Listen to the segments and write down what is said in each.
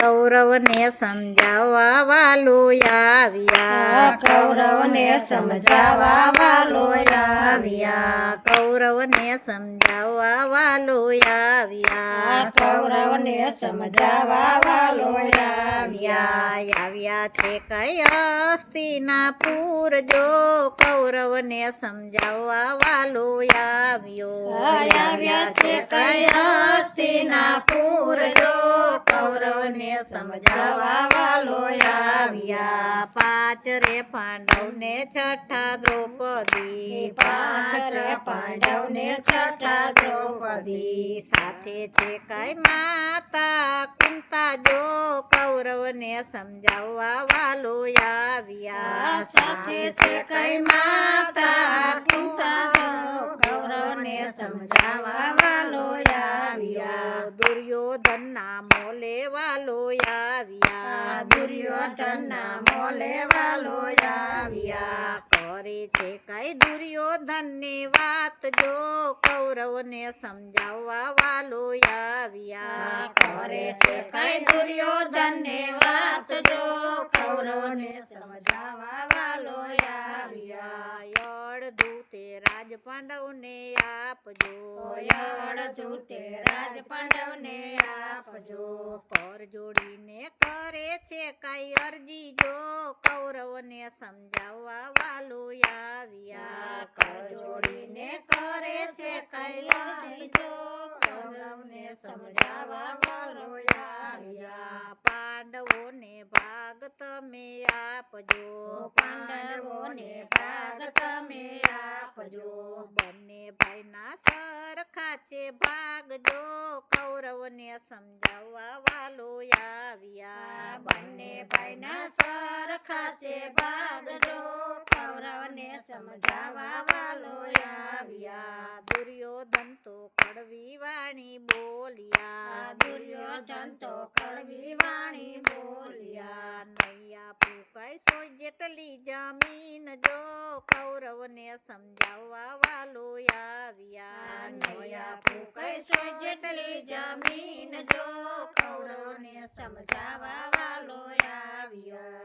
કૌરવને સમજાવવા વાલો આવ્યા. કૌરવને સમજાવવા વાલો આવ્યા. કૌરવને સમજાવવા વાલો આવ્યા. કૌરવને સમજાવવા વાલો આવ્યા. આવ્યા છે કયા અસ્તિના પૂર જો કૌરવને સમજાવવા વાલો આવ્યો. આવ્યા છે કઈ સમજાવવા વાલો આવ્યા પાંચ રે પાંડવને છઠ્ઠા દ્રૌપદી. પાંચ પાંડવ ને છઠ્ઠા દ્રૌપદી. સાથે છે કઈ માતા કુંતા જો કૌરવને સમજાવવા વાલો આવ્યા. સાથે છે કઈ માતા? કુંતા જો કૌરવને સમજાવવા વાલો આવ્યા. દુર્યોધનના મોલે વાલો આવ્યા. દુર્યોધનના મોલે વાલો આવ્યા. કરે છે. કઈ દુર્યોધનની વાત જો કૌરવને સમજાવવા વાલો આવ્યા. કરે છે. કઈ દુર્યોધનની વાત જો કૌરવને સમજાવવા વાલો આવ્યા. દૂતે રાજ પાંડવને આપજો. અડધું દૂતે રાજ પાંડવને આપજો. કર જોડીને કરે છે. કઈ અરજી જો કૌરવને સમજાવવા વાલો આવ્યા કર જોડીને કરે છે કઈ જો કૌરવને સમજાવવા વાલો આવ્યા. પાંડવોને ભાગ તમે આપજો. પાંડવોને ભાગ તમે આપજો. બંને ભાઈના સરખા છે ભાગ જો કૌરવને સમજાવવા વાલો આવ્યા. બંને ભાઈના સરખા છે ભાગ જો કૌરવને સમજાવા વાલો આવ્યા. દુર્યોધન તો કડવી વાણી બોલ્યા. દુર્યોધન તો કડવી વાણી બોલ્યા. નૈયા સોય જેટલી જમીન જો કૌરવને સમજાવવા વાલો આવ્યા નૈયા ફૂકાય સો જેટલી જમીન જો કૌરવને સમજાવવા વાલો આવ્યો.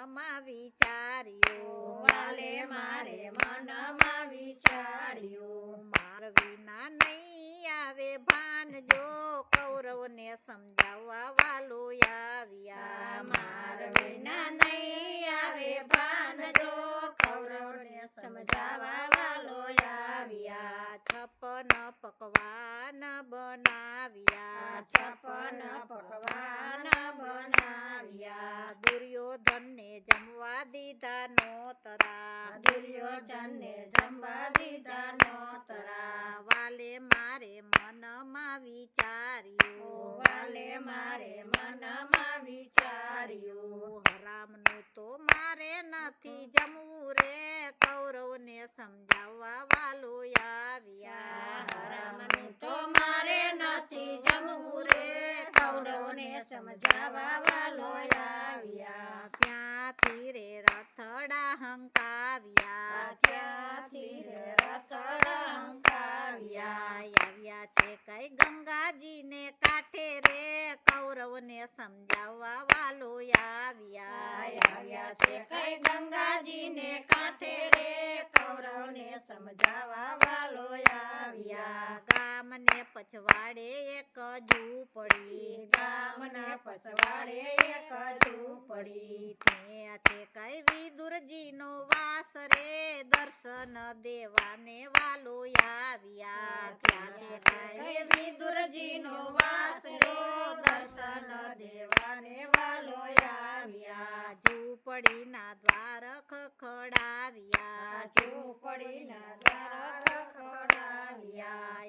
મનમાં વિચાર્યું. વાલે મારે મનમાં વિચાર્યું. માર વિના નહીં આવે ભાન. જો કૌરવને સમજાવવા વાલો આવ્યા. માર વિના નહીં આવે ભાન. જો કૌરવને સમજાવવા વાલો આવ્યા. છપન પકવાન બનાવ્યા. છપન પકવાન બનાવ્યા. દુર્યોધનને જમવા દીધા નોતરા. દુર્યોધનને જમવા દીધા નોતરા. વાલે મારે મનમાં વિચાર્યું. વાલે મારે મનમાં વિચાર્યું. હરામનું તો મારે નથી જમવું રે. કૌરવને સમજાવવા વાલો આવ્યા. હરામનું તો મારે નથી જમવું રે. કૌરવને સમજાવવા વાલો આવ્યા. ત્યાંથી રે રથડા હંકાવ્યા ત્યાંથી રે રથડા હંકાવ્યા આવ્યા છે કઈ ગંગાજીને કાંઠે રે કૌરવને સમજાવવા વાલો આવ્યા આવ્યા છે કઈ ગંગાજીને કાંઠે રે કૌરવને સમજાવવા વાલો આવ્યા ગામને પછવાડે એક ઝૂંપડી ગામના પસવાડે એક ઝૂંપડી ત્યાં છે કઈ વિદુરજીનો વાસ રે. દર્શન દેવાને વાલો આવ્યા. ત્યાં છે કઈ કઈ વિદુરજીનો વાસ રો. દર્શન દેવાને વાલો આવ્યા. ઝૂંપડીના દ્વાર ખખડાવ્યા ઝૂંપડીના દ્વાર ખખડાવ્યા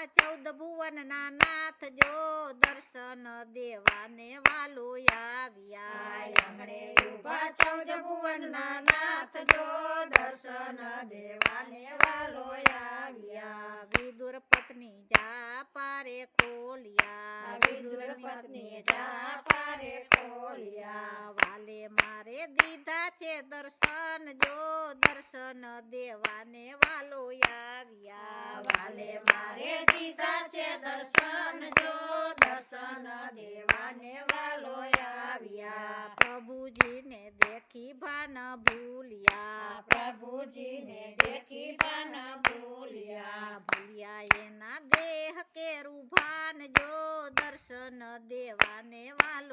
ઊભા ચૌદ ભુવનના નાથ જો દર્શન દેવાને વાલો આવ્યા. આંગણે ઊભા ચૌદ ભુવનના નાથ જો દર્શન દેવાને વાલો આવ્યા. વિદુર પત્ની જા પારે ખોલિયા. વિદુર પત્ની જા પારે ખોલ્યા. વાલે મારે દીધા છે દર્શન જો દર્શન દેવાને વાલો આવ્યા. વાલે મારે દીધા છે દર્શન જો દર્શન દેવાને વાલો આવ્યા. પ્રભુજીને દેખી ભાન ભૂલ્યા. પ્રભુજીને દેખી ભાન ભૂલ્યા. ભૂલ્યા એના દેહ કેરું ભાન જો દર્શન દેવાને વાલો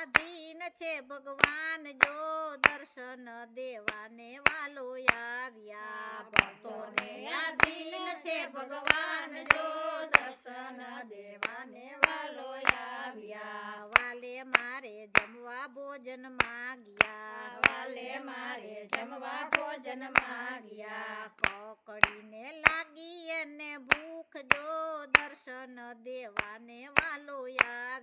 આધીન છે ભગવાન, જો દર્શન દેવાને વાલો આવ્યા. ભક્તોને આધીન છે ભગવાન, જો દર્શન દેવાને વાલો આવ્યા. વાલે મારે જમવા ભોજન માગ્યા. વાલે મારે જમવા ભોજન માગ્યા. પકડીને લાગી એને ભૂખ, જો દર્શન દેવાને વાલો આવ્યા.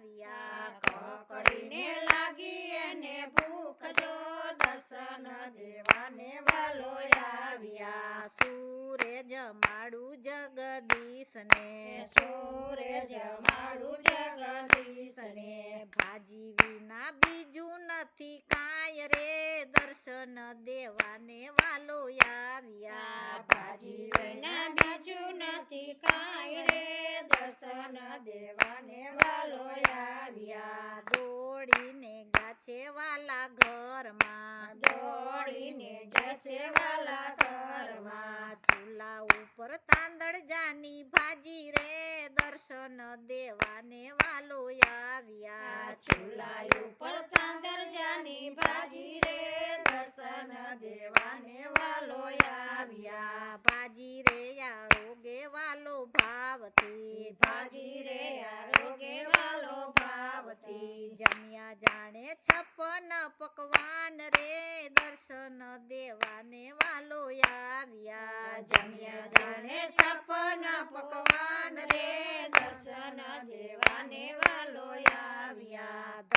જગદીશને સૂરે જમાડું જગદીશને. ભાજી વિના બીજું નથી કાંઈ રે દર્શન દેવાને વાલો આવ્યા. ભાજી વિના બીજું નથી કાંઈ રે દર્શન દેવાને વાલો આવ્યા. દોડીને ગાછે વાલા ઘરમાં દોડીને જશે વાલા ચૂલા ઉપર તાંદળ જાની ભાજી રે દર્શન દેવાને વાલો આવ્યા. ચૂલા ઉપર તાંદળ જાની ભાજી રે દર્શન દેવાને વાલો આવ્યા. ભાજી રે આરોગે વાલો ભાવથી. ભાજી રે ભાવથી જમ્યા જાણે છપ્પન પકવાન રે, દર્શન દેવાને વાલો આવ્યા. જમ્યા જાણે છપ્પન પકવાન રે, દર્શન દેવાને વાલો આવ્યા.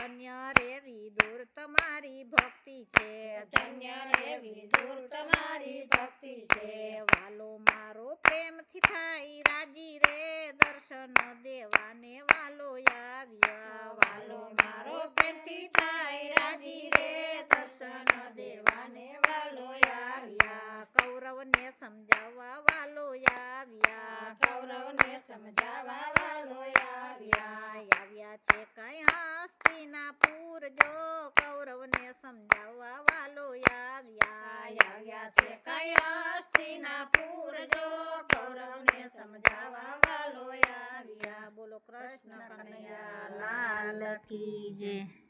તમારી ભક્તિ છે. ધન્ય એવી દૂર તમારી ભક્તિ છે. વાલો, મારો પ્રેમથી થાય, રાજી રે દર્શન દેવાને વાલો આવ્યા. વાલો, મારો પ્રેમથી થાય રાજી રે દર્શન દેવાને વાલો આવ્યા કૌરવને સમજાવવા વાલો આવ્યા કૌરવને સમજાવવા વાલો આવ્યા આવ્યા છે કઈ જો કૌરવને સમજાવવા વાલો આવ્યા. આવ્યા છે કયા હસ્તીના પૂર જો કૌરવને સમજાવવા વાલો આવ્યા. બોલો કૃષ્ણ કનૈયા લાલ કી જય.